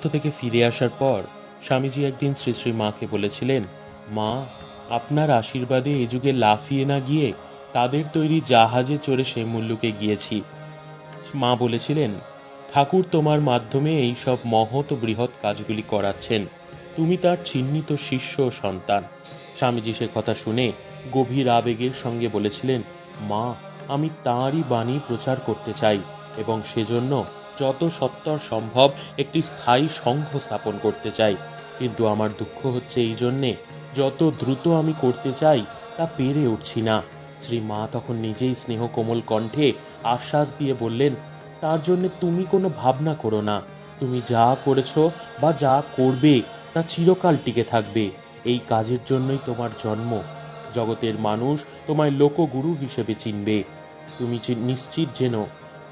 নেপথ্য থেকে ফিরে আসার পর স্বামীজি একদিন শ্রী শ্রী মাকে বলেছিলেন, মা, আপনার আশীর্বাদে এ যুগে লাফিয়ে না গিয়ে তাদের তৈরি জাহাজে চড়ে সে মুল্লুকে গিয়েছি। মা বলেছিলেন, ঠাকুর তোমার মাধ্যমে এই সব মহৎ বৃহৎ কাজগুলি করাচ্ছেন। তুমি তার চিহ্নিত শিষ্য ও সন্তান। স্বামীজি সে কথা শুনে গভীর আবেগের সঙ্গে বলেছিলেন, মা, আমি তাঁরই বাণী প্রচার করতে চাই এবং সেজন্য যত সত্তর সম্ভব একটি স্থায়ী সংঘ স্থাপন করতে চাই। কিন্তু আমার দুঃখ হচ্ছে এই জন্যে, যত দ্রুত আমি করতে চাই, তা পেরে উঠছি না। শ্রী মা তখন নিজেই স্নেহ কোমল কণ্ঠে আশ্বাস দিয়ে বললেন, তার জন্য তুমি কোনো ভাবনা করো না। তুমি যা করেছ বা যা করবে, তা চিরকাল টিকে থাকবে। এই কাজের জন্যই তোমার জন্ম। জগতের মানুষ তোমায় লোকগুরু হিসেবে চিনবে। তুমি নিশ্চিত যেন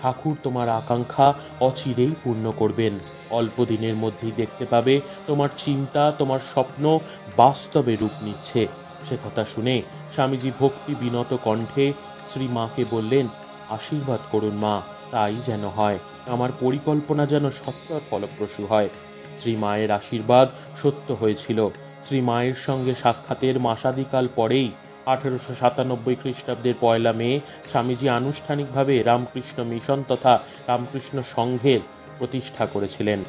ঠাকুর তোমার আকাঙ্ক্ষা অচিরেই পূর্ণ করবেন। অল্প দিনের মধ্যেই দেখতে পাবে তোমার চিন্তা, তোমার স্বপ্ন বাস্তবে রূপ নিচ্ছে। সে কথা শুনে স্বামীজি ভক্তি বিনত কণ্ঠে শ্রী মাকে বললেন, আশীর্বাদ করুন মা, তাই যেন হয়। আমার পরিকল্পনা যেন সত্তর ফলপ্রসূ হয়। শ্রী মায়ের আশীর্বাদ সত্য হয়েছিল। শ্রী মায়ের সঙ্গে সাক্ষাতের মাসাদিকাল পরেই আঠেরোশো সাতানব্বই খ্রিস্টাব্দের পয়লা মে স্বামীজি আনুষ্ঠানিকভাবে রামকৃষ্ণ মিশন তথা রামকৃষ্ণ সংঘের প্রতিষ্ঠা করেছিলেন।